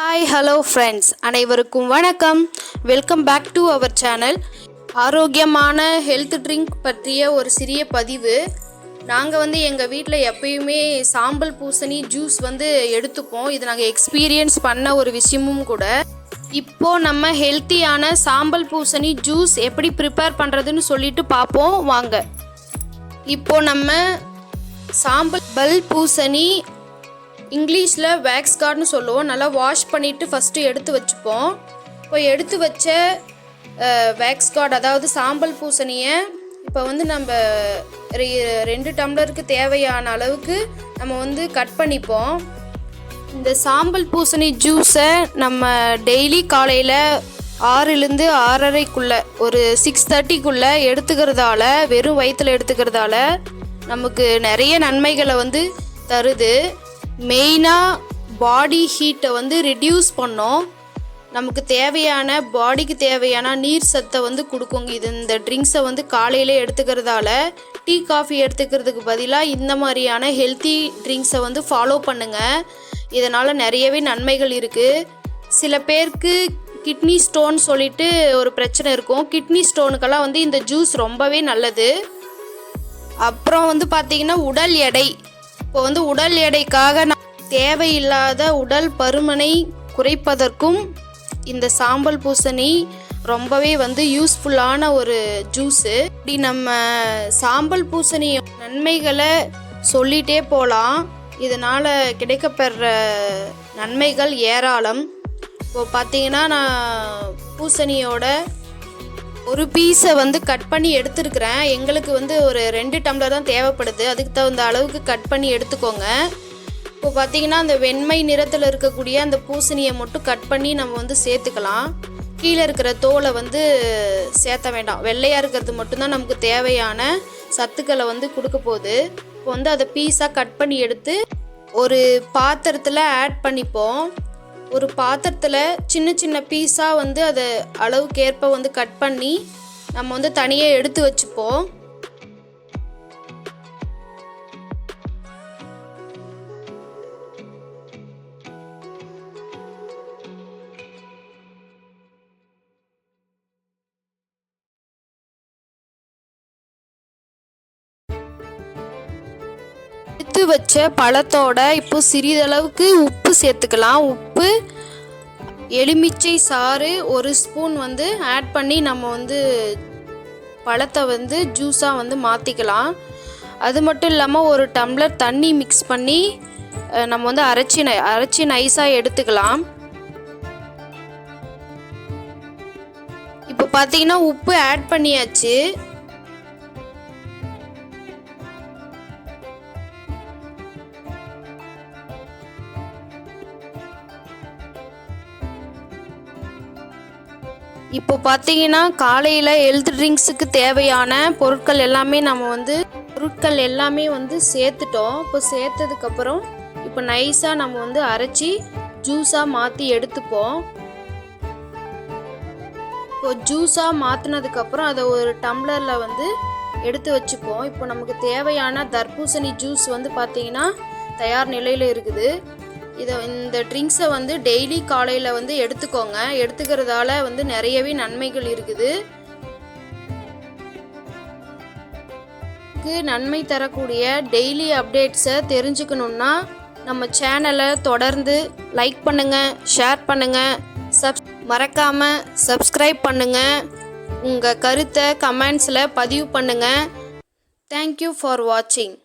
Hi hello friends அனைவருக்கும் வணக்கம். Welcome back to our channel ஆரோக்கியமான ஹெல்த் ட்ரிங்க் பற்றிய ஒரு சிறிய பதிவு. நாங்கள் வந்து எங்கள் வீட்டில் எப்பயுமே சாம்பல் பூசணி ஜூஸ் வந்து எடுத்துப்போம். இது நாங்கள் எக்ஸ்பீரியன்ஸ் பண்ண ஒரு விஷயமும் கூட. இப்போது நம்ம ஹெல்த்தியான சாம்பல் பூசணி ஜூஸ் எப்படி ப்ரிப்பேர் பண்ணுறதுன்னு சொல்லிட்டு பார்ப்போம் வாங்க. இப்போ நம்ம சாம்பல் பல் பூசணி இங்கிலீஷில் வேக்ஸ் கார்டுன்னு சொல்லுவோம். நல்லா வாஷ் பண்ணிவிட்டு ஃபஸ்ட்டு எடுத்து வச்சுப்போம். இப்போ எடுத்து வச்ச வேக்ஸ் கார்டு அதாவது சாம்பல் பூசணியை இப்போ வந்து நம்ம ரெ- ரெண்டு டம்ளருக்கு தேவையான அளவுக்கு நம்ம வந்து கட் பண்ணிப்போம். இந்த சாம்பல் பூசணி ஜூஸை நம்ம டெய்லி காலையில் ஆறுலேருந்து ஆறரைக்குள்ளே ஒரு சிக்ஸ் தேர்ட்டிக்குள்ளே எடுத்துக்கிறதால வெறும் வயிற்றில் எடுத்துக்கிறதால நமக்கு நிறைய நன்மைகளை வந்து தருது. மெயினாக பாடி ஹீட்டை வந்து ரிடியூஸ் பண்ணோம். நமக்கு தேவையான பாடிக்கு தேவையான நீர் சத்தை வந்து கொடுக்குங்க. இது இந்த ட்ரிங்க்ஸை வந்து காலையில் எடுத்துக்கிறதால டீ காஃபி எடுத்துக்கிறதுக்கு பதிலாக இந்த மாதிரியான ஹெல்த்தி ட்ரிங்க்ஸை வந்து ஃபாலோ பண்ணுங்கள் இதனால் நிறையவே நன்மைகள் இருக்குது சில பேருக்கு கிட்னி ஸ்டோன் சொல்லிட்டு ஒரு பிரச்சனை இருக்கும். கிட்னி ஸ்டோனுக்கெல்லாம் வந்து இந்த ஜூஸ் ரொம்பவே நல்லது. அப்புறம் வந்து பார்த்தீங்கன்னா உடல் எடை. இப்போ வந்து உடல் எடைக்காக தேவையில்லாத உடல் பருமனை குறைப்பதற்கும் இந்த சாம்பல் பூசணி ரொம்பவே வந்து யூஸ்ஃபுல்லான ஒரு ஜூஸு இப்படி நம்ம சாம்பல் பூசணி நன்மைகளை சொல்லிட்டே போகலாம் இதனால் கிடைக்கப்பெற நன்மைகள் ஏராளம். இப்போ பார்த்தீங்கன்னா நான் பூசணியோட ஒரு பீஸை வந்து கட் பண்ணி எடுத்துருக்குறேன். எங்களுக்கு வந்து ஒரு ரெண்டு டம்ளர் தான் தேவைப்படுது. அதுக்கு தகுந்த அளவுக்கு கட் பண்ணி எடுத்துக்கோங்க. இப்போ பார்த்தீங்கன்னா அந்த வெண்மை நிறத்தில் இருக்கக்கூடிய அந்த பூசணியை மட்டும் கட் பண்ணி நம்ம வந்து சேர்த்துக்கலாம். கீழே இருக்கிற தோலை வந்து சேர்த்த வேண்டாம். வெள்ளையாக இருக்கிறது மட்டும்தான் நமக்கு தேவையான சத்துக்களை வந்து கொடுக்க போகுது. இப்போ வந்து அதை பீஸாக கட் பண்ணி எடுத்து ஒரு பாத்திரத்தில் ஆட் பண்ணிப்போம். ஒரு பாத்திரத்தில் சின்ன சின்ன பீஸாக வந்து அதை அளவுக்கேற்ப வந்து கட் பண்ணி நம்ம வந்து தனியாக எடுத்து வச்சுப்போம். எடுத்து வச்ச பழத்தோட இப்போ சிறிதளவுக்கு உப்பு சேர்த்துக்கலாம். உப்பு எலுமிச்சை சாறு ஒரு ஸ்பூன் வந்து ஆட் பண்ணி நம்ம வந்து பழத்தை வந்து ஜூஸாக வந்து மாற்றிக்கலாம் அது மட்டும் இல்லாமல் ஒரு டம்ளர் தண்ணி மிக்ஸ் பண்ணி நம்ம வந்து அரைச்சி நை அரைச்சி நைஸாக எடுத்துக்கலாம். இப்போ பார்த்தீங்கன்னா உப்பு ஆட் பண்ணியாச்சு. இப்போ பார்த்தீங்கன்னா காலையில் ஹெல்த் ட்ரிங்க்ஸுக்கு தேவையான பொருட்கள் எல்லாமே நம்ம வந்து பொருட்கள் எல்லாமே வந்து சேர்த்துட்டோம். இப்போ சேர்த்ததுக்கப்புறம் இப்போ நைஸாக நம்ம வந்து அரைச்சி ஜூஸாக மாற்றி எடுத்துப்போம். இப்போ ஜூஸாக மாற்றினதுக்கப்புறம் அதை ஒரு டம்ளரில் வந்து எடுத்து வச்சுப்போம். இப்போ நமக்கு தேவையான தர்பூசணி ஜூஸ் வந்து பார்த்தீங்கன்னா தயார் நிலையில் இருக்குது. இதை இந்த ட்ரிங்க்ஸை வந்து டெய்லி காலையில் வந்து எடுத்துக்கோங்க. எடுத்துக்கிறதால வந்து நிறையவே நன்மைகள் இருக்குது. நன்மை தரக்கூடிய டெய்லி அப்டேட்ஸை தெரிஞ்சுக்கணுன்னா நம்ம சேனலை தொடர்ந்து லைக் பண்ணுங்கள் ஷேர் பண்ணுங்கள் சப் மறக்காமல் சப்ஸ்கிரைப் பண்ணுங்கள் உங்கள் கருத்தை கமெண்ட்ஸில் பதிவு பண்ணுங்கள் தேங்க்யூ ஃபார் வாட்சிங்